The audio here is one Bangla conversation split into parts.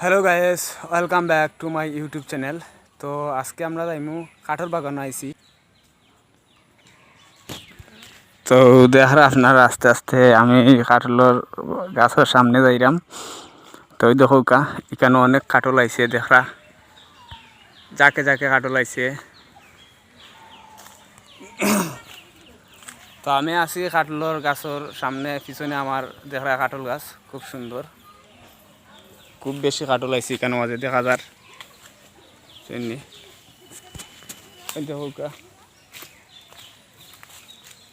Hello guys welcome back to my YouTube channel তো আজকে আমরা যাইমু কাঠর বাগান আইছি। তো দেখার আপনার আস্তে আস্তে আমি কাঠলের গাছের সামনে যাইরাম। তো দেখো কা, এখানে অনেক কাঠল আইছে দেখরা। যাকে যাকে কাঠল আইছে। তো আমি আছি কাঠলর গাছের সামনে, পিছনে আমার দেখরা কাঠল গাছ, খুব সুন্দর। খুব বেশি কাটল আইসি কেন মাঝে, দেখা যার সেমনি দেখোকা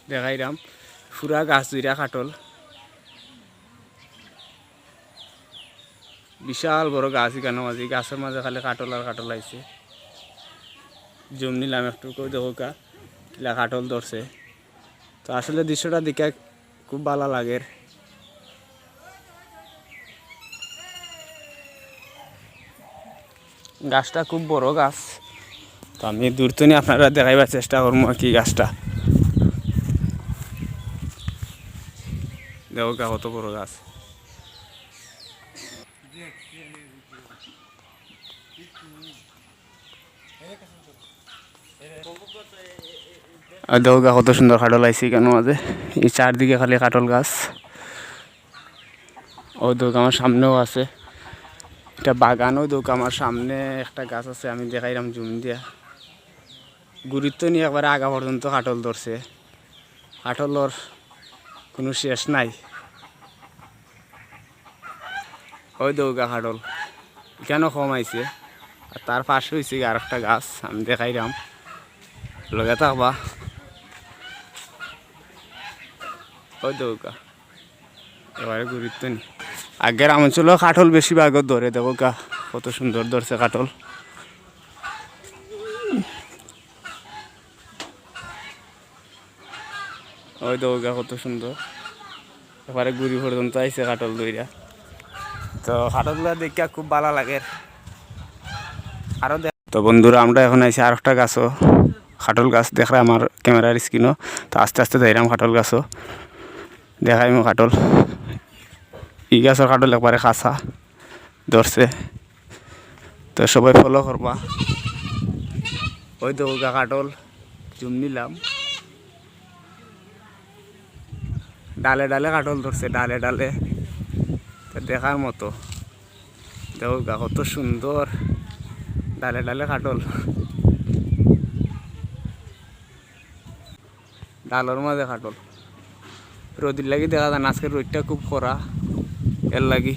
দেখাইরাম পুরা গাছ দুইরা কাটল বিশাল বড় গাছ কেন মাঝে গাছের মাঝে খালি কাটল আর কাটল আইছে। জুম নিলাম একটু কিলা কাটল ধরছে। তো আসলে দৃশ্যটা দেখে খুব ভালো লাগে। গাছটা খুব বড় গাছ। তো আমি দূর তো নিয়ে আপনারা দেখাইবার চেষ্টা করব আর কি গাছটা। দেখো গা, কত বড় গাছ। আর দেখো গা, কত সুন্দর কাটল আইসি কেন মাঝে। এই চারদিকে খালি কাটল গাছ। ও দেখো, আমার সামনেও আছে। এটা বাগানও দোক আমার সামনে একটা গাছ আছে, আমি দেখাইলাম জুম দিয়া। গুরুত্ব নিয়ে একবারে আগা পর্যন্ত কাটল ধরছে। কাটলর কোনো শেষ নাই। ওই দৌগা কাটল কেন কম আইছে আর তার পাশে হয়েছে আর একটা গাছ, আমি দেখাইলাম। লগে থাকবা। ওই দৌগা। এবারে গুরুত্ব নেই আগের অঞ্চল কাঠল বেশি ভাগত ধরে দেবো গা, কত সুন্দর ধরছে কাঠল। ওই দেবো গা, কত সুন্দর এবারে গুড়ি পর্যন্ত আইসে কাঠল দইরা তো কাঠলগুলো দেখিয়া খুব ভালো লাগে। আরও তো বন্ধুরা, আমরা এখন আইসি আর একটা গাছও। খাটল গাছ দেখরা আমার ক্যামেরার স্ক্রিনও তো আস্তে আস্তে যাইরাম খাটল গাছও। দেখাই মো খাটল ই গাছের কাটল একবারে খাসা ধরছে তো সবাই ফলো করবা ওই তো কাটল, জুম নিলাম। ডালে ডালে কাটল ধরছে ডালে ডালে। দেখার মতো। দেখো গা কত সুন্দর ডালে ডালে কাটল। ডালের মাঝে কাটল। রোদির লাগি দেখা যায় না আজকের রোদটা খুব খরা এর লাগি।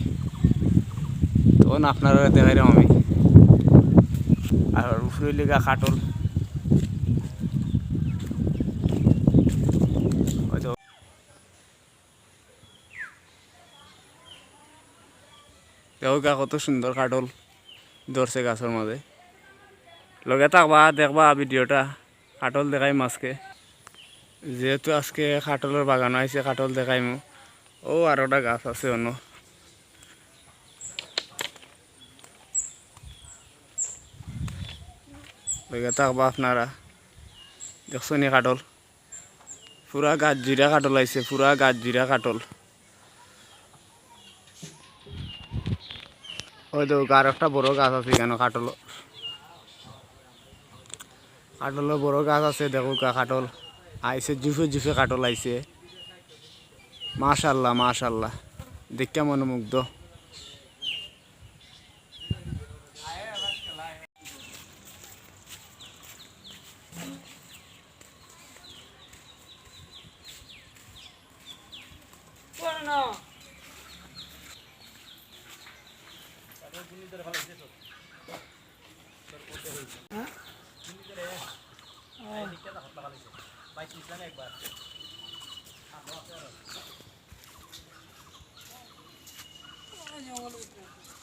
তখন আপনারা দেখাইলাম আমি। আর উপরে লিগা খাটল দেখো গা, কত সুন্দর কাটল ধরছে গাছের মাঝে। লগে থাকবা, দেখবা ভিডিওটা। কাটল দেখাই মাছকে যেহেতু আজকে কাটলের বাগান আইছে কাটল দেখাইমু। ও, আর ওটা গাছ আছে অন্য। থাকবা আপনারা। দেখছ নি কাটল? পুরা গাছ জুড়া কাটল আইছে পুরা গাছ জুড়া কাটল। ওই তো আর একটা বড় গাছ আছে কেন কাটল কাটলের বড় গাছ আছে, দেখো কাটল। আইছে জুফে জুফে কাটল আইছে মাশাল্লাহ মাশাল্লাহ। দেখা মনোমুগ্ধ একবার হ্যাঁ? Yang.